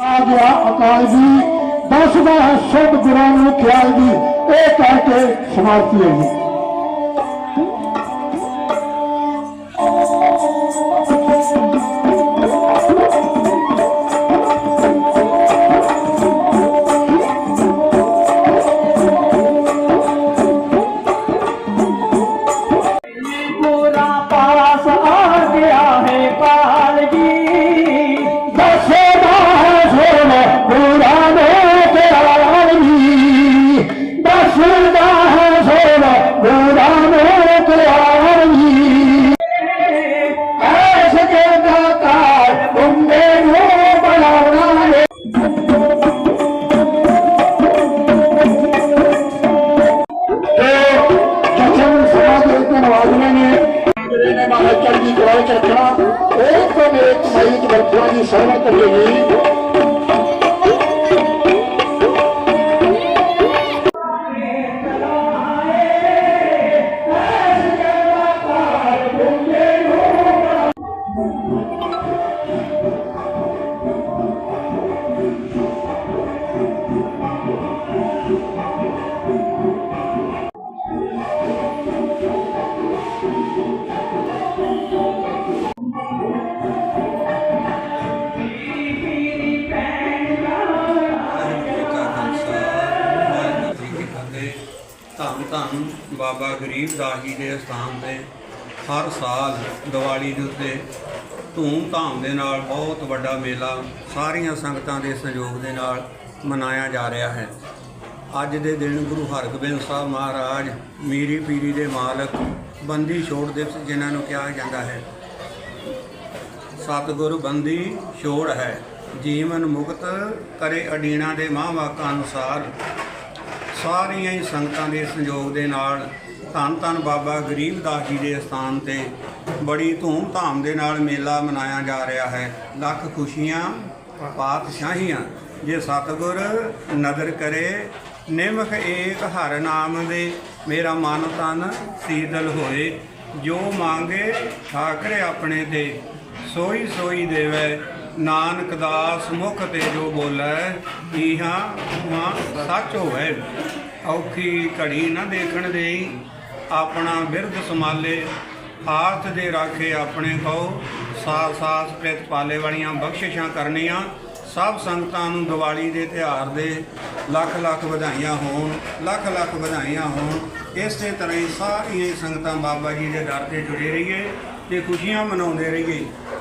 ਆ ਗਿਆ ਅਕਾਲ ਜੀ ਦਸ ਹੈ ਸ਼ਬਦ ਗੁਰਾਂ ਨੂੰ ਖਿਆਲ ਦੀ ਇਹ ਕਹਿ ਕੇ ਸਮਾਪਤੀ ਹੈ ਚੜ੍ਹਦੀ ਕਲਾ ਵਿੱਚ ਰੱਖਣਾ। ਇੱਕ ਤੋਂ ਇੱਕ ਮਈ ਚ ਵਰਤੋਂ ਦੀ ਸਰਵ ਕਰੀਏ ਧੰਨ ਧੰਨ ਬਾਬਾ ਗਰੀਬਦਾਸ ਜੀ ਦੇ ਸਥਾਨ ਤੇ ਹਰ ਸਾਲ ਦੀਵਾਲੀ ਦੇ ਉੱਤੇ ਧੂਮ ਧਾਮ ਦੇ ਨਾਲ ਬਹੁਤ ਵੱਡਾ ਮੇਲਾ ਸਾਰੀਆਂ ਸੰਗਤਾਂ ਦੇ ਸਹਿਯੋਗ ਦੇ ਨਾਲ ਮਨਾਇਆ ਜਾ ਰਿਹਾ ਹੈ। ਅੱਜ ਦੇ ਦਿਨ ਗੁਰੂ ਹਰਗੋਬਿੰਦ ਸਾਹਿਬ ਮਹਾਰਾਜ ਮੀਰੀ ਪੀਰੀ ਦੇ ਮਾਲਕ ਬੰਦੀ ਛੋੜ ਦਿਵਸ ਜਿਨ੍ਹਾਂ ਨੂੰ ਕਿਹਾ ਜਾਂਦਾ ਹੈ। ਸਤਿਗੁਰ ਬੰਦੀ ਛੋੜ ਹੈ। ਜੀਵਨ ਮੁਕਤ ਕਰੇ ਅਡੀਣਾ ਦੇ ਮਹਾਂਵਾਕਾਂ ਅਨੁਸਾਰ ਸਾਰੀਆਂ ਹੀ ਸੰਗਤਾਂ ਦੇ ਸੰਯੋਗ ਦੇ ਨਾਲ ਧੰਨ ਧੰਨ ਬਾਬਾ ਗਰੀਬਦਾਸ ਜੀ ਦੇ ਸਥਾਨ ਤੇ ਬੜੀ ਧੂਮ-ਧਾਮ ਦੇ ਨਾਲ ਮੇਲਾ ਮਨਾਇਆ ਜਾ ਰਿਹਾ ਹੈ। ਲੱਖ ਖੁਸ਼ੀਆਂ, ਪਾਤਸ਼ਾਹੀਆਂ, ਜੇ ਸਤਿਗੁਰ ਨਦਰ ਕਰੇ, ਨਿਮਖ ਏਕ ਹਰ ਨਾਮ ਦੇ, ਮੇਰਾ ਮਨ ਤਨ ਸੀਤਲ ਹੋਏ, ਜੋ ਮੰਗੇ ਠਾਕਰੇ ਆਪਣੇ ਤੇ। ਸੋਈ ਸੋਈ ਦੇਵੈ, ਨਾਨਕ ਦਾਸ ਮੁਖ ਤੇ ਜੋ ਬੋਲੇ ਇਹਾਂ ਉਹਾਂ ਸੱਚ ਹੋਵੇ। ਔਖੀ ਘੜੀ ਨਾ ਦੇਖਣ ਦੇਈ, ਆਪਣਾ ਬਿਰਧ ਸਮਾਲੇ ਆਰਥ ਦੇ ਰਾਖੇ ਆਪਣੇ ਕੋ ਸਾਥ ਸਾਥ ਪ੍ਰਿਤ ਪਾਲੇ ਵਾਲੀਆਂ ਬਖਸ਼ਿਸ਼ਾਂ ਕਰਨੀਆਂ। ਸਭ ਸੰਗਤਾਂ ਨੂੰ ਦੀਵਾਲੀ ਦੇ ਤਿਉਹਾਰ ਦੇ ਲੱਖ ਲੱਖ ਵਧਾਈਆਂ ਹੋਣ, ਲੱਖ ਲੱਖ ਵਧਾਈਆਂ ਹੋਣ। ਇਸੇ ਤਰ੍ਹਾਂ ਹੀ ਸਾਰੀਆਂ ਸੰਗਤਾਂ ਬਾਬਾ ਜੀ ਦੇ ਦਰ ਤੇ ਜੁੜੇ ਰਹੀਏ ਤੇ ਖੁਸ਼ੀਆਂ ਮਨਾਉਂਦੇ ਰਹੀਏ।